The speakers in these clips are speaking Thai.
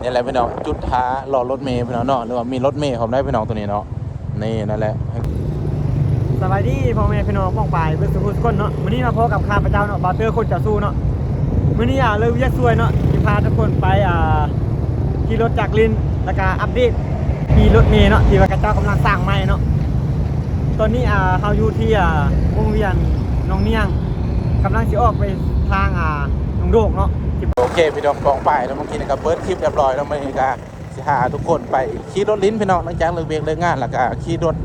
นี่แหละพี่น้องจุดท้ารอรถเมย์พี่น้องเนาะหรือว่ามีรถเมย์ผมได้พี่น้องตัวนี้เนาะนี่นั่นแหละสบายดีพ่อแม่พี่น้องป้องปายเพื่อนสุขุมคนเนาะมื้อนี้มาพบกับข้าพเจ้าเนาะบาเตอร์คนจะสู้เนาะมื้อนี้อะเลยวิทยาซวยเนาะที่พาทุกคนไปอ่าขี่รถจากลินแล้วก็อัปเดตขี่รถเมล์เนาะที่ว่ากระเจ้ากำลังสร้างใหม่เนาะตอนนี้อ่าเฮาอยู่ที่อ่าวงเวียนหนองเนียงกำลังสิออกไปทางอ่าหนองโดกเนาะ โอเคพี่น้องกองไปแล้วเมื่อกี้นะครับเบิร์ดคลิปเรียบร้อยแล้วเมื่อกี้ก็สิหาทุกคนไปขี่รถลิ้นพี่น้องหลังจากเลิกเบียกเลิกงานแล้วก็ขี่รถ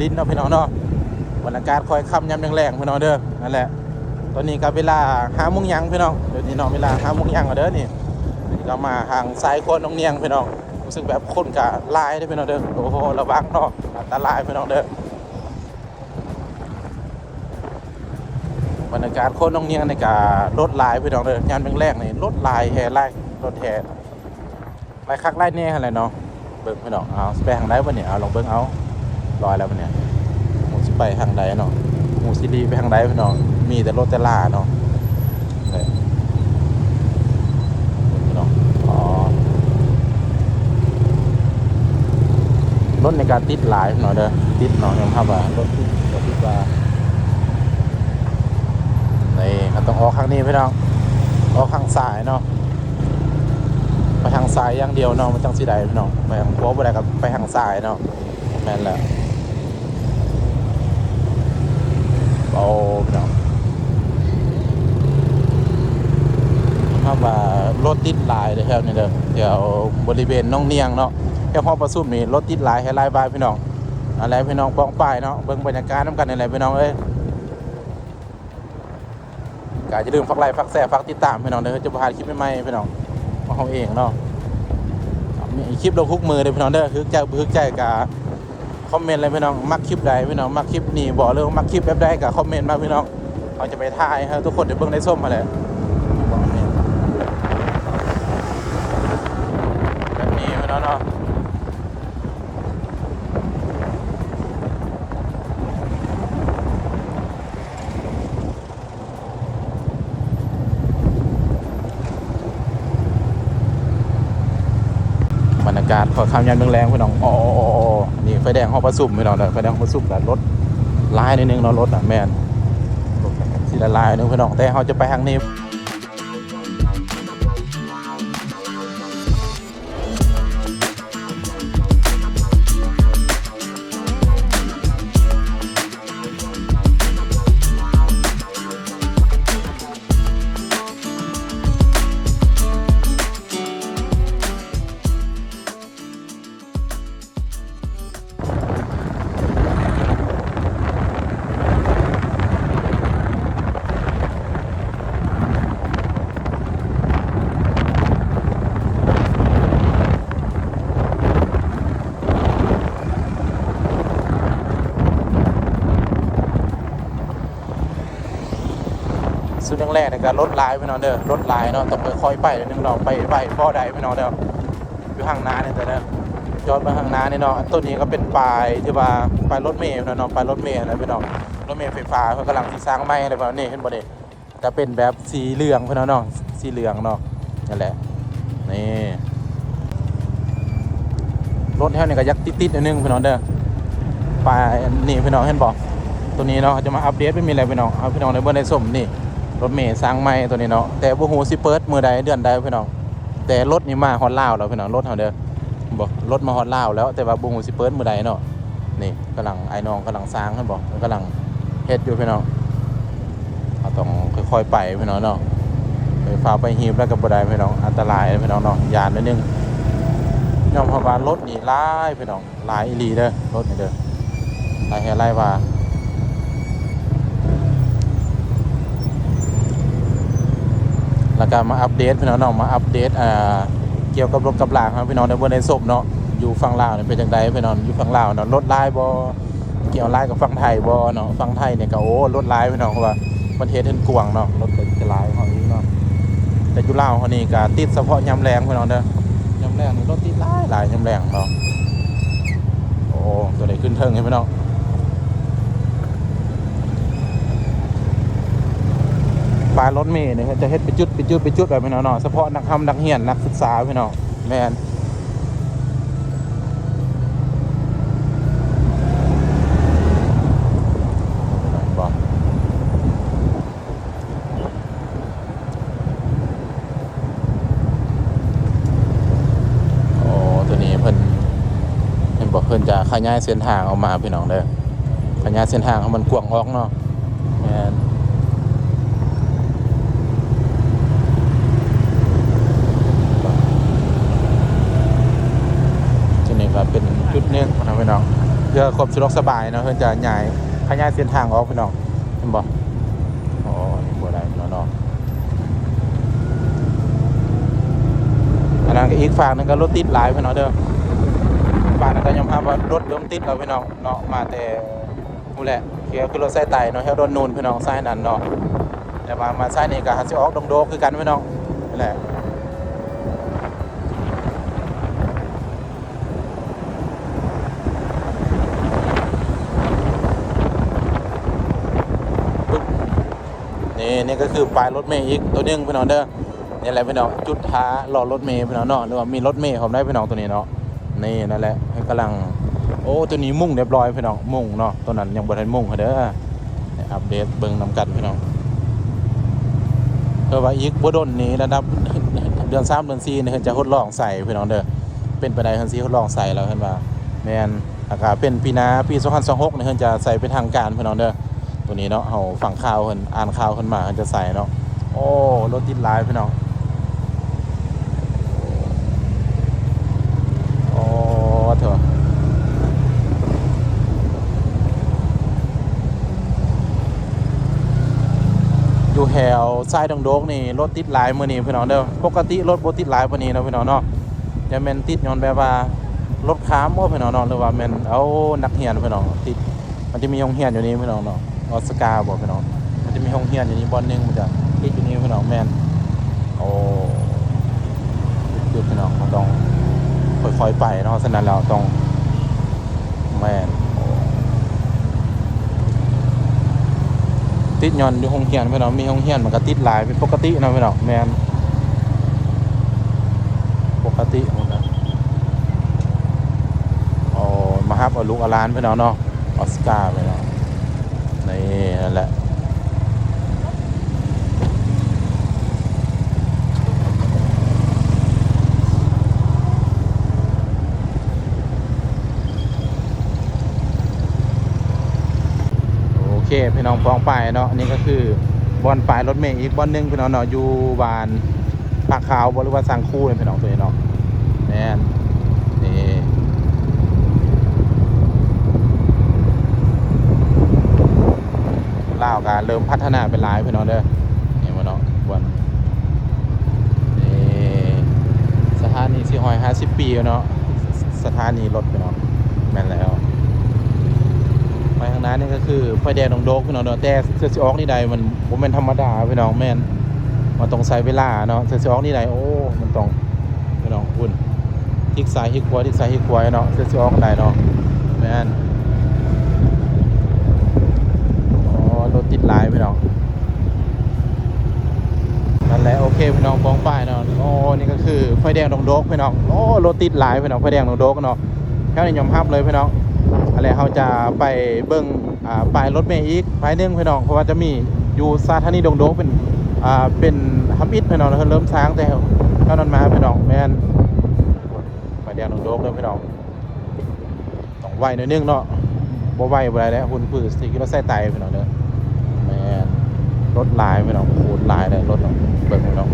ลิ้นเนาะพี่น้องเนาะบรรยากาศคอยค่ำยำแรงๆพี่น้องเด้อนั่นแหละตอนนี้ก็เวลาห้าโมงยังพี่น้องเดี๋ยวนี้น้องเวลาห้าโมงยังก็เด้อนี่นี่ก็มาทางซ้ายโคนน้องเนียงพี่น้องรู้สึกแบบคนกะลายได้พี่น้องเด้อโอ้โหระวังเนาะอันตรายพี่น้องเด้อ บรรยากาศโคตรน้องเนียงในการรถลายพี่น้องเลยงานเป็นแรกนี่รถลายแห่ไล่รถแห่ไล่คักไล่แน่อะไรเนาะเบิ่งพี่น้องเอาสไปทางใดวะเนี่ยเอาลองเบิ่งเอาลอยแล้ววะเนี่ยหมูสิไปทางใดเนาะหมูสิรีไปทางใดพี่น้องมีแต่รถแต่ล่าเนาะเบิ่งพี่น้องอ๋อรถในการติดหลายพี่น้องเด้อติดเนาะยอมรับว่ารถติดรถติดว่า นี่ก็ต้องออกข้างนี้พี่น้องออกข้างซ้ายเนาะไปทางซ้ายอย่างเดียวเนาะมันจังสีใดพี่น้องไปทางขวาบ่ได้ก็ไปทางซ้ายเนาะแม่นแล้วโอ้พี่น้องถ้าว่ารถติดหลายเด้อครับนี่เด้อเดี๋ยวบริเวณน้องเนียงเนาะแค่พอประสุมนี่รถติดหลายให้ลายบายพี่น้องอะไรพี่น้องป้องป้ายเนาะเบิ่งบรรยากาศน้ำกันนี่แหละพี่น้องเอ้ย ก็จะลืมฟักไลค์ฟักแซ่ฟักติดตามพี่น้องเด้อจะพาดคลิปใหม่ๆพี่น้องของเขาเองเนาะมีคลิปลงคุกมือเด้อพี่น้องเด้อฮึกใจฮึกใจกาคอมเมนต์เลยพี่น้องมักคลิปใดพี่น้องมักคลิปนี่บอกเรื่องมักคลิปแบบใดกับคอมเมนต์มาพี่น้องเขาจะไปถ่ายให้ทุกคนได้เบิ่งได้ส้มมาเลยบอกนี่แบบนี้พี่น้องเนาะ บรรยา กาศขอข้ามยันเมืองแรงพี่น้องอ๋ออ๋ออ๋อนี่ไฟแดงห้องประสุมพี่น้องนะไฟแดงห้องประสุมแต่รถลายนิดนึงเนาะรถอะแมนสีละลายนึงพี่น้องแต่เขาจะไปทางนี้ สุดแรกในการรถลายพี่น้องเด้อรถลายเนาะต้องค่อยๆไปนิดนึงเราะไปไปพ่อใดพี่น้องเด้ออยู่ห่างน้าเนี่ยแต่เด้อจอดมาห่างน้าเนี่ยเนาะอันต้นนี้ก็เป็นปลายที่ว่าปลายรถเมล์น้องเนาะปลายรถเมล์นะพี่น้องรถเมล์ไฟฟ้าเขากำลังที่สร้างใหม่อะไรแบบนี้เห็นบ่เด้จะเป็นแบบสีเหลืองพี่น้องเนาะสีเหลืองเนาะนั่นแหละนี่รถแถวนี้ก็ยักติดๆนิดนึงพี่น้องเด้อปลายนี่พี่น้องเห็นบ่ตัวนี้เนาะจะมาอัปเดตไม่มีอะไรพี่น้องเอาพี่น้องในเบอร์ในส้มนี่ รถเมย์สร้างใหม่ตัวนี้เนาะแต่บ่ฮู้สิเปิดมือใดเดือนใดพี่น้องแต่รถนี่มาฮอดลาวแล้วพี่น้องรถเฮาเด้อบ่รถมาฮอดลาวแล้วแต่ว่าบ่ฮู้สิเปิดมือใดเนาะนี่กำลังไอ้น้องกำลังสร้างคั่นบ่กกำลังเฮ็ดอยู่พี่น้องเราต้องค่อยๆไปพี่น้องเนาะไปฟ้าไปหีบแล้วก็บ่ได้พี่น้องอันตรายพี่น้องเนาะยานนิดนึงยอมเพราะว่ารถนี่หลายพี่น้องหลายอีหลีเด้อรถนี่เด้อหลายแห่หลายว่า แล้วก็มาอัปเดตพี่น้องเนาะมาอัปเดตอ่าเกี่ยวกับรถกับลางครับพี่น้องในบนในศพเนาะอยู่ฝั่งลาวเนี่ยเป็นจังไดพี่น้องอยู่ฝั่งลาวเนาะรถลายบ่เกี่ยวลายกับฝั่งไทยบ่เนาะฝั่งไทยเนี่ยก็โอ้รถลายพี่น้องเพราะว่าประเทศเห็นกวางเนาะรถก็จะลายของนี้เนาะแต่อยู่ลาวเขานี่ก็ติดเฉพาะยามแรงพี่น้องเด้อยามแรงนี่รถติดหลายหลายยามแรงเนาะโอ้ตัวไหนขึ้นเทิงให้พี่น้อง ปลายรถเมล์เนี่ยจะเฮ็ดไปจุดไปจุดไปจุดแบบพี่น้องเนาะเฉพาะนักทำนักเรียนนักศึกษาพี่น้องแมนอกโอ้ตัวนี้เพิ่นเพิ่นบอกเพิ่นจะขยายเส้นทางออกมาพี่น้องเด้อขยายเส้นทางให้มันกว้างออกเนาะแม่นที่นี่ก็เป็นจุดหนึงนะพี่น้อง เพื่อความสะดวกสบายเนาะเพิ่นจะย้ายขยายเส้นทางออกพี่น้องเห็นบ่โอ้นี่บ่ได้พี่น้องเนาะอันนั้นก็อีกฝั่งหนึงก็รถติดหลายพี่น้องเด้อฝั่งนั้นก็ยอมรับว่ารถเริ่มติดแล้วพี่น้องเนาะมาแต่นู่นแหละเคียวคือรถสายไต่เนาะแถวโดนนูนพี่น้องสายนั้นเนาะแต่ว่ามาสายนี้ก็หันสิออกดงโดคือกันพี่น้องนั่แหละปึ๊บ นี่นี่ก็คือปลายรถเมย์อีกตัวนึงพี่น้องเด้อนี่แหละพี่น้องจุดท้ารอรถเมย์พี่น้องเนาะหรือว่ามีรถเมย์ผมได้พี่น้องตัวนี้เนาะนี่นั่นแหละให้กำลังโอ้ตัวนี้มุ่งเรียบร้อยพี่น้องมุ่งเนาะตัวนั้นยังบ่ทันมุ่งเขาเด้ออัปเดตเบิ่งนำกันพี่น้องเพื่อว่าอีกบ่ดนนี้ระดับเดือน3เดือน4เนี่ยเพิ่นจะทดลองใส่พี่น้องเด้อเป็นไปได้เพิ่นสิทดลองใส่แล้วเพิ่นว่าแม่นอากาศเป็นปีน้าปี2026เนี่ยเพิ่นจะใส่เป็นทางการพี่น้องเด้อ ตัวนี้เนาะเฮาฟังข่าวเพิ่นอ่านข่าวเพิ่นมาเพิ่นจะใส่เนาะโอ้รถติดหลายพี่น้องโอ้เถอะอยู่แถวซ้ายดงโดกนี่รถติดหลายมื้อนี้พี่น้องเด้อปกติรถบ่ติดหลายปานนี้เนาะพี่น้องเนาะจะแม่นติดย้อนแบบว่ารถค้ามบ่พี่น้องเนาะหรือว่าแม่นเอานักเรียนพี่น้องติดมันจะมีโรงเรียนอยู่นี่พี่น้องเนาะ ออสการ์บ่พี่น้องมันจะมีโรงเรียนอยู่นี่บ่อนหนึงมันจะติดอยู่นี่พี่น้องแมนโอ้คือพี่น้องมันต้องค่อยๆไปเนาะฉะนั้นเราต้องแมนติดยอนอยู่ห้องเฮียนพี่น้องมีห้องเฮียนมันก็ติดหลายเป็นปกตินะพี่น้องแมนปกติหมดนะโอ้มาฮับเอาลูกอาลานพี่น้องเนาะออสการ์พี่น้อง นี่นั่นแหละโอเคพี่น้องฟ้องไปเนาะอันนี้ก็คือบอลปลายรถเมย์อีกบอลหนึงพี่น้องเนาะอยู่บานปากขาวบรือว่าสังคู่เนี่ยพี่น้องตัวนี้เนาะแน่นี่นี่ ลาวกันเริ่มพัฒนาเป็นหลายพี่น้องเด้อนี่มาเนาะบอลนี่สถานีสี่หอยห้าสิบปีเนาะสถานีรถพี่น้องแม่นแล้วไปทางนั้นนี่ก็คือไฟแดงดงโดกพี่น้องเนาะแต่เสือสิออกนี่ใดมันบ่แม่นธรรมดาพี่น้องแม่นมันต้องใช้เวลาเนาะเสือสิออกนี่ใดโอ้มันต้องพี่น้องคุณทิกซ้ายทิกขวาทิกซ้ายทิกขวาเนาะเสือสิออกได้เนาะแม่นอ๋อรถ ติดหลายพี่น้องนั่นแหละโอเคพี่น้องป้องป้ายเนาะโอ้นี่ก็คือไฟแดงดงโดกพี่น้องโอ้รถติดหลายพี่น้องไฟแดงดงโดกเนาะแค่นี้ยอมรับเลยพี่น้องอะไรเขาจะไปเบิ้งอ่าปลายรถเมย์อีกปลายนึงพี่น้องเพราะว่าจะมีอยู่สถานีดงโดกเป็นอ่าเป็นฮับอิดพี่น้องเริ่มช้างแต่เท่านั้นมาพี่น้องแมนไปแดงดงโดกเลยพี่น้องต้องไหวหน่อยนึงเนาะบ่ไหวบ่ได้แล้วหุ่นปื้อสี่กิโลไส้ไตพี่น้องเด้อ รถลายพี่น้องโคตรลายเลยรถเนาะเบิ่งพี่น้อง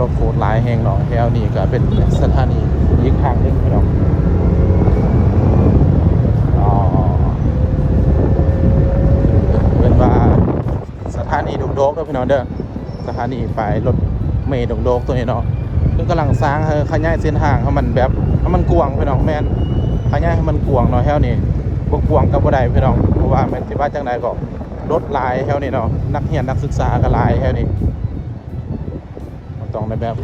รถโคตรลายแห่งเนาะแถวนี้ก็เป็นสถานีอีกทางนึงพี่น้องอ๋อเป็นว่าสถานีดงโดกเด้อพี่น้องเด้อสถานีไปรถเมล์ดงโดกตัวนี้เนาะคือกำลังสร้างให้ขยายเส้นทางให้มันแบบให้มันกว้างพี่น้องแม่นขยายให้มันกว้างเนาะแถวนี้บ่กว้างก็บ่ได้พี่น้องเพราะว่าแม่นสิว่าจังไดก็ รถลายแถวนี้เนาะนักเรียนนักศึกษาก็ลายแถวนี้ต้องได้แบบ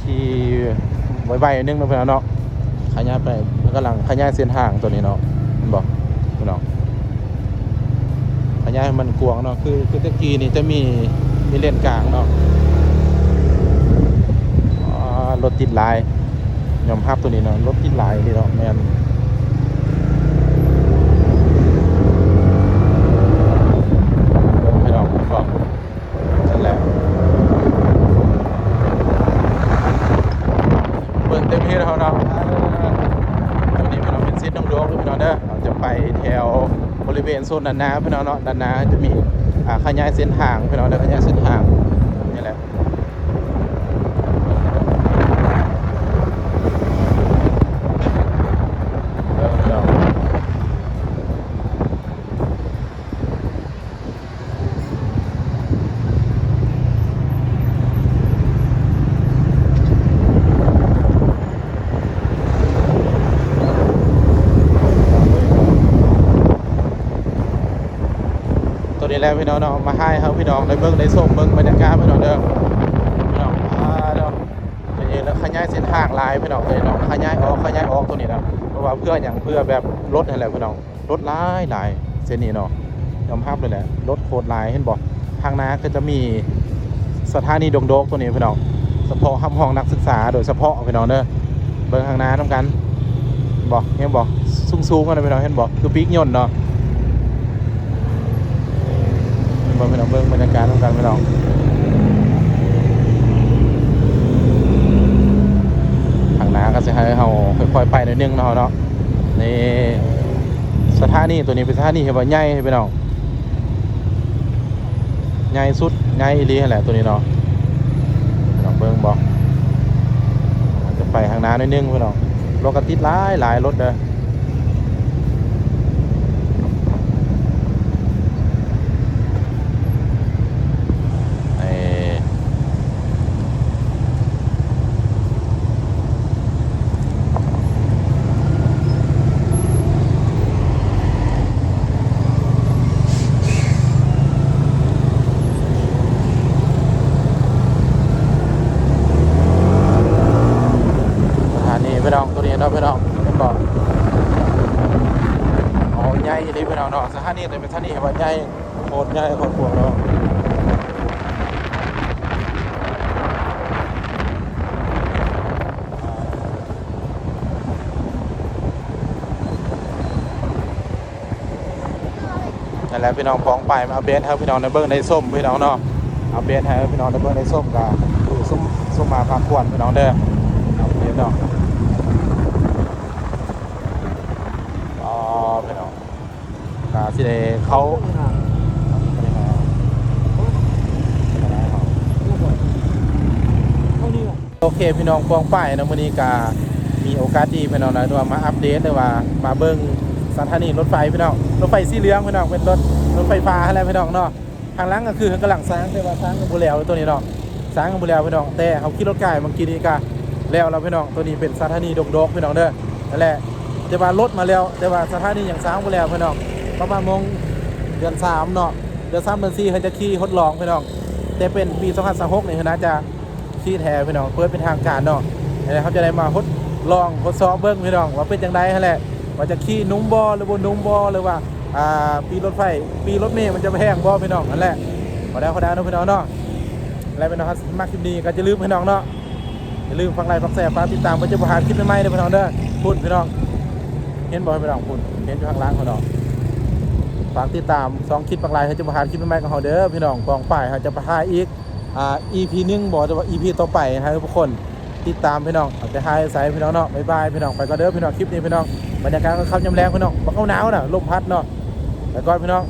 ขี่ไวๆนึงนาะพี่องเนาะขยายไปมันกำลังขยายเส้นทางตัวนี้เนาะมันบอกพี่น้องขยายมันกวงเนาะคือคือตะกี้นี่จะมีมีเลนกลางเนาะรถติดลายยอมรับตัวนี้เนาะรถติดลายนี่เนาะแม่นพี่น้องก็นั่นแหละเบิ่งเต็มที่แล้วเนาะตัวนี้พี่น้องเป็นเส้นน้ำดวงพี่น้องเด้อเราจะไปแถว บริเวณโซนด้านหน้าพี่น้องเนาะด้านหน้าจะมีอ่าขยายเส้นทางพี่น้องเด้ขยายเส้นทางนี่แหละ ตัวนี้แหล้วพี่น้องเนาะมาให้ครับพี่น้องได้เบิ่งได้ส่งเบิ่งบรรยากาศพี่น้องเด้อพี่น้องอ่าเด้อนี่แล้วขยายเส้นทางลายพี่น้องเลยเนาะขยายออกขยายออกตัวนี้นะเพราะว่าเพื่ออย่างเพื่อแบบรถนั่นแหละพี่น้องรถหลายหลายเส้นนี้เนาะยอมภาพเลยแหละรถโคตรหลายเห็นบ่ทางน้าก็จะมีสถานีดงโดกตัวนี้พี่น้องเฉพาะห้องห้องนักศึกษาโดยเฉพาะพี่น้องเด้อเบิ่งทางน้านํกันบอกเห็นบ่สูงๆกันนะพี่น้องเห็นบ่คือปีกยนต์เนาะ เบิ่งพี่น้องเบิ่งบรรยากาศต้องกันพี่น้องทางหน้าก็จะให้เราค่อยๆไปหน่อยนึงเนาะเนาะนี่สถานีตัวนี้เป็นสถานีที่ว่าใหญ่พี่น้องใหญ่สุดใหญ่อีหลีแหละตัวนี้เนาะพี่น้องเบิ่งบ่จะไปทางหน้าหน่อยนึงพี่น้องรถก็ติดหลายหลายรถเด้อ เอ่อสถานีพี่ น้วนี้เนาะพี่น้องเป็นบอกอ๋อใหญ่ดีพี่น้องเนาะสถานีแต่เป็นสถานีว่าใหญ่โคตรใหญ่โคตรพวงเนาะนั่นแหละพี่น้องฟ้องไปมาอัปเดตให้พี่น้องในเบิ้งในส้มพี่น้องเนาะอัปเดตให้พี่น้องในเบิ้งในส้มกับส้มส้มมาพักควรพี่น้องเด้อเอัปเดตเนาะอ๋อพี่น้อง กาสิเดเขาโอเคพี่น้องฟ้องไปนะมื้อนี้กามีโอกาสดีพี่น้องนะด้วมาอัปเดตเลยว่ามาเบิ้งสถานีรถไฟพี่น้องรถไฟสีเหลืองพี่น้องเป็นรถรถไฟฟ้าอะไรพี่น้องเนาะทางล่างก็คือกำลังสร้างแต่ว่าสร้างกันบุแล้วตัวนี้เนาะสร้างกันบุแล้วพี่น้องแต่เขาขี่รถไก่บางทีนี่ก็แล้วเราพี่น้องตัวนี้เป็นสถานีดงดกพี่น้องเด้อนั่นแหละแต่ว่ารถมาแล้วแต่ว่าสถานียังสร้างบุแล้วพี่น้อง ประมาณมงเดือนสามเนาะเดือนสามเดือนสี่เขาจะขี่ทดลองพี่น้อง แต่เป็นปี2026นี่เขาน่าจะขี่แท้พี่น้องเปิดเป็นทางการเนาะนั่นแหละเขาจะได้มาทดลองทดสอบเบิ้งพี่น้องว่าเป็นจังไดนั่นแหละว่าจะขี่นุ่มบอหรือบนนุ่มบอหรือว่าอ่าปีรถไฟปีรถเมล์มันจะแพงบอพี่น้องนั่นแหละขอดาวขอดาวนะพี่น้องเนาะแล้วพี่น้องครับมากคลิปนี้ก็จะลืมพี่น้องเนาะอย่าลืมฟังไลฟ์ฟังแซ่ฟังติดตามเพื่อจะประหารคลิปใหม่ๆเด้อพี่น้องเด้อพูดพี่น้อง เห็นบอพี่น้องพูดเห็นอยู่ข้างล่างพี่น้อง ฝากติดตามสองคลิปบางรายเขาจะประหารคลิปใหม่ๆของเขาเด้อพี่น้องกองฝ่ายเขาจะประหารอีกอ่า EP หนึงบอกจะว่า EP ต่อไปนะทุกคนติดตามพี่น้องเอาแต่หายใส่พี่น้องเนาะบ๊ายบายพี่น้องไปก็เด้อพี่น้องคลิปนี้พี่น้องบรรยากาศก็ค่ำยำแรงพี่น้องบักเอาหนาวน่ะลมพัดเนาะไปก่อนพี่น้อง